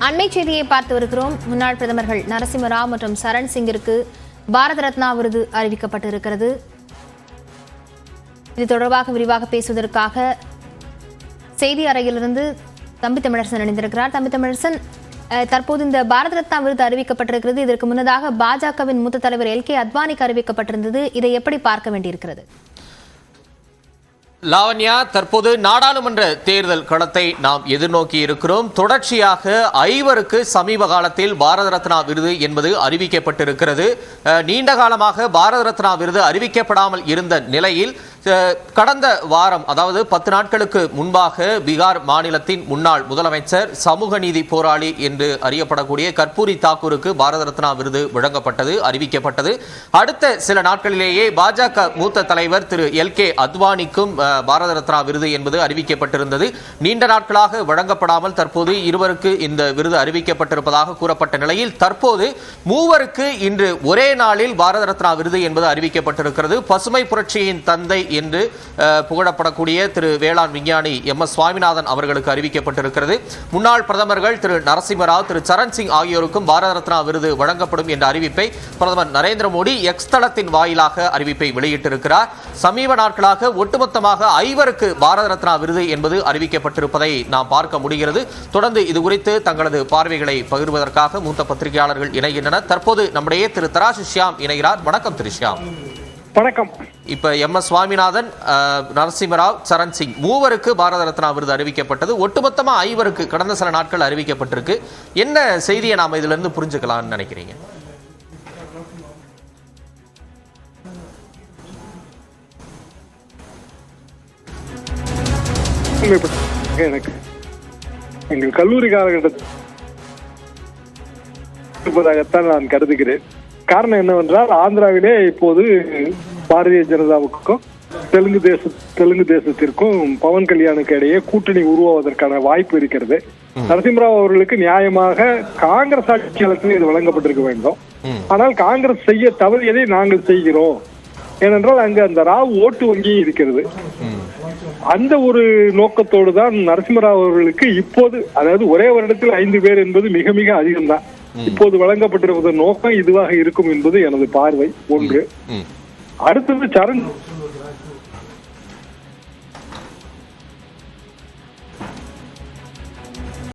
அண்மை செய்தியை பார்த்து வருகிறோம். முன்னாள் பிரதமர்கள் நரசிம்மராவ் மற்றும் சரண் சிங்கிற்கு பாரத ரத்னா விருது அறிவிக்கப்பட்டிருக்கிறது. இது தொடர்பாக விரிவாக பேசுவதற்காக செய்தி அறையிலிருந்து தம்பி தமிழரசன் இணைந்திருக்கிறார். தம்பி தமிழரசன் அஹ், தற்போது இந்த பாரத ரத்னா விருது அறிவிக்கப்பட்டிருக்கிறது. இதற்கு முன்னதாக பாஜகவின் மூத்த தலைவர் எல் கே அத்வானிக்கு அறிவிக்கப்பட்டிருந்தது. இதை எப்படி பார்க்க வேண்டியிருக்கிறது? லாவண்யா தற்போது நாடாளுமன்ற தேர்தல் களத்தை நாம் எதிர்நோக்கி இருக்கிறோம். தொடர்ச்சியாக ஐவருக்கு சமீப காலத்தில் பாரத ரத்னா விருது என்பது அறிவிக்கப்பட்டிருக்கிறது. நீண்ட காலமாக பாரத ரத்னா விருது அறிவிக்கப்படாமல் இருந்த நிலையில் கடந்த வாரம் அதாவது பத்து நாட்களுக்கு முன்பாக பீகார் மாநிலத்தின் முன்னாள் முதலமைச்சர் சமூக நீதி போராளி என்று அறியப்படக்கூடிய கற்பூரி தாக்கூருக்கு பாரத ரத்னா விருது வழங்கப்பட்டது அறிவிக்கப்பட்டது. அடுத்த சில நாட்களிலேயே பாஜக மூத்த தலைவர் திரு எல் கே அத்வானிக்கும் பாரத ரத்னா விருது என்பது அறிவிக்கப்பட்டிருந்தது. நீண்ட நாட்களாக வழங்கப்படாமல் தற்போது இருவருக்கு இந்த விருது அறிவிக்கப்பட்டிருப்பதாக கூறப்பட்ட நிலையில் தற்போது மூவருக்கு இன்று ஒரே நாளில் பாரத ரத்னா விருது என்பது அறிவிக்கப்பட்டிருக்கிறது. பசுமை புரட்சியின் தந்தை என்று புகழப்படக்கூடிய திரு வேளாண் விஞ்ஞானி எம் எஸ் சுவாமிநாதன் அவர்களுக்கு அறிவிக்கப்பட்டிருக்கிறது. முன்னாள் பிரதமர்கள் திரு நரசிம்மராவ் திரு சரண் சிங் ஆகியோருக்கும் பாரத ரத்னா விருது வழங்கப்படும் என்ற அறிவிப்பை பிரதமர் நரேந்திர மோடி எக்ஸ் தளத்தின் வாயிலாக அறிவிப்பை வெளியிட்டிருக்கிறார். சமீப நாட்களாக ஒட்டுமொத்தமாக ஐவருக்கு பாரத ரத்னா விருது என்பது அறிவிக்கப்பட்டிருப்பதை நாம் பார்க்க முடிகிறது. தொடர்ந்து இது குறித்து தங்களது பார்வைகளை பகிர்வதற்காக மூத்த பத்திரிகையாளர்கள் இணைகின்றனர். தற்போது நம்முடைய திரு தராசு ஷியாம் இணைகிறார். வணக்கம் திரு ஷியாம். வணக்கம். இப்ப எம் எஸ் சுவாமிநாதன் நரசிம்மராவ் சரண் சிங் மூவருக்கு பாரத ரத்னா விருது அறிவிக்கப்பட்டது. ஒட்டுமொத்தமா ஐவருக்கு கடந்த சில நாட்கள் அறிவிக்கப்பட்டிருக்கு. என்ன செய்தியை நாம இதுல இருந்து புரிஞ்சுக்கலாம்னு நினைக்கிறீங்க? எனக்கு எங்கள் கல்லூரி காலகட்டத்தில் நான் கருதுகிறேன். காரணம் என்னவென்றால் ஆந்திராவிலே இப்போது பாரதிய ஜனதாவுக்கும் தெலுங்கு தேச தெலுங்கு தேசத்திற்கும் பவன் கல்யாணுக்கு இடையே கூட்டணி உருவாவதற்கான வாய்ப்பு இருக்கிறது. நரசிம்மராவ் அவர்களுக்கு நியாயமாக காங்கிரஸ் ஆட்சி காலத்தில் இது வழங்கப்பட்டிருக்க வேண்டும். ஆனால் காங்கிரஸ் செய்ய தவறியதை நாங்கள் செய்கிறோம்? ஏனென்றால் அங்கு அந்த ராவ் ஓட்டு வங்கி இருக்கிறது. அந்த ஒரு நோக்கத்தோடு தான் நரசிம்மராவ் அவர்களுக்கு இப்போது அதாவது ஒரே வருடத்தில் ஐந்து பேர் என்பது மிக மிக அதிகம்தான். இப்போது வழங்கப்பட்டிருப்பதன் நோக்கம் இதுவாக இருக்கும் என்பது எனது பார்வை. ஒன்று. அடுத்தது சரண்.